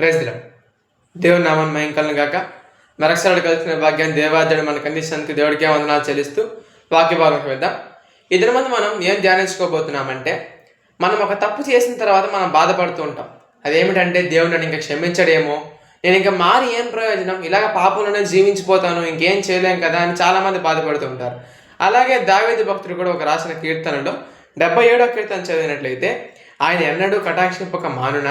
ప్రైజ్లా దేవుడి నామని మయంకలను గాక. మరొకసారి కలిసిన భాగ్యాన్ని దేవాదేవుడు మనకు అందించినందుకు దేవుడికే వందనాలు చెల్లిస్తూ వాక్య భాగంకి వెళ్దాం ఇద్దరి మంది మనం ఏం ధ్యానించుకోబోతున్నామంటే మనం ఒక తప్పు చేసిన తర్వాత మనం బాధపడుతూ ఉంటాం. అదేమిటంటే దేవుడు నన్ను ఇంకా క్షమించడేమో నేను ఇంకా మారి ఏం ప్రయోజనం ఇలాగ పాపంలోనే జీవించిపోతాను ఇంకేం చేయలేం కదా అని చాలామంది బాధపడుతూ ఉంటారు. అలాగే దావేది భక్తుడు కూడా ఒక రాసిన కీర్తనలో డెబ్బై ఏడో కీర్తన చదివినట్లయితే ఆయన ఎన్నడూ కటాక్షింపక మానున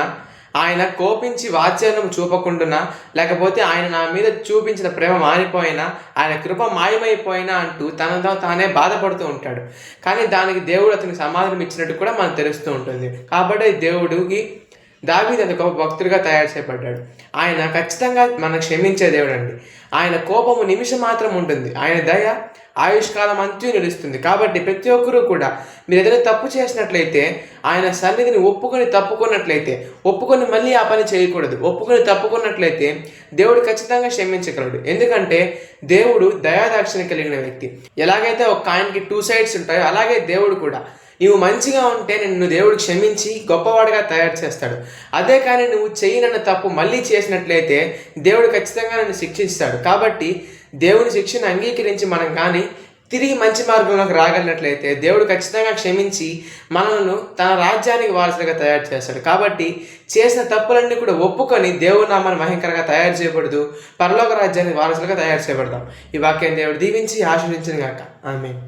ఆయన కోపించి వాత్సల్యం చూపకుండా లేకపోతే ఆయన నా మీద చూపించిన ప్రేమ మారిపోయినా? ఆయన కృప మాయమైపోయినా అంటూ తనతో తానే బాధపడుతూ ఉంటాడు. కానీ దానికి దేవుడు అతనికి సమాధానం ఇచ్చినట్టు కూడా మనకు తెలుస్తూ ఉంటుంది. కాబట్టి దేవుడికి దావీదు అది గొప్ప భక్తుడిగా తయారు చేయబడ్డాడు. ఆయన ఖచ్చితంగా మనం క్షమించే దేవుడు అండి ఆయన కోపము నిమిషం మాత్రం ఉంటుంది. ఆయన దయ ఆయుష్కాలం అంతూ నిలుస్తుంది. కాబట్టి ప్రతి ఒక్కరూ కూడా మీరు ఏదైనా తప్పు చేసినట్లయితే ఆయన సన్నిధిని ఒప్పుకొని తప్పుకున్నట్లయితే ఒప్పుకొని మళ్ళీ ఆ పని చేయకూడదు. ఒప్పుకొని తప్పుకున్నట్లయితే దేవుడు ఖచ్చితంగా క్షమించగలడు. ఎందుకంటే దేవుడు దయాదాక్షిణ కలిగిన వ్యక్తి. ఎలాగైతే ఒక కాయిన్కి టూ సైడ్స్ ఉంటాయో అలాగే దేవుడు కూడా. నువ్వు మంచిగా ఉంటే నిన్ను దేవుడు క్షమించి గొప్పవాడిగా తయారు చేస్తాడు. అదే కానీ నువ్వు చేయనన్న తప్పు మళ్ళీ చేసినట్లయితే దేవుడు ఖచ్చితంగా నన్ను శిక్షిస్తాడు. కాబట్టి దేవుని శిక్షను అంగీకరించి మనం కానీ తిరిగి మంచి మార్గంలోకి రాగలిగినట్లయితే దేవుడు ఖచ్చితంగా క్షమించి మనల్ని తన రాజ్యానికి వారసులుగా తయారు చేస్తాడు. కాబట్టి చేసిన తప్పులన్నీ కూడా ఒప్పుకొని దేవుడు నామాన్ని మహింకరంగా తయారు చేయబడదు. పరలోక రాజ్యానికి వారసులుగా తయారు చేయబడదాం. ఈ వాక్యం దేవుడు దీవించి ఆశ్రయించిన గాక. ఆమె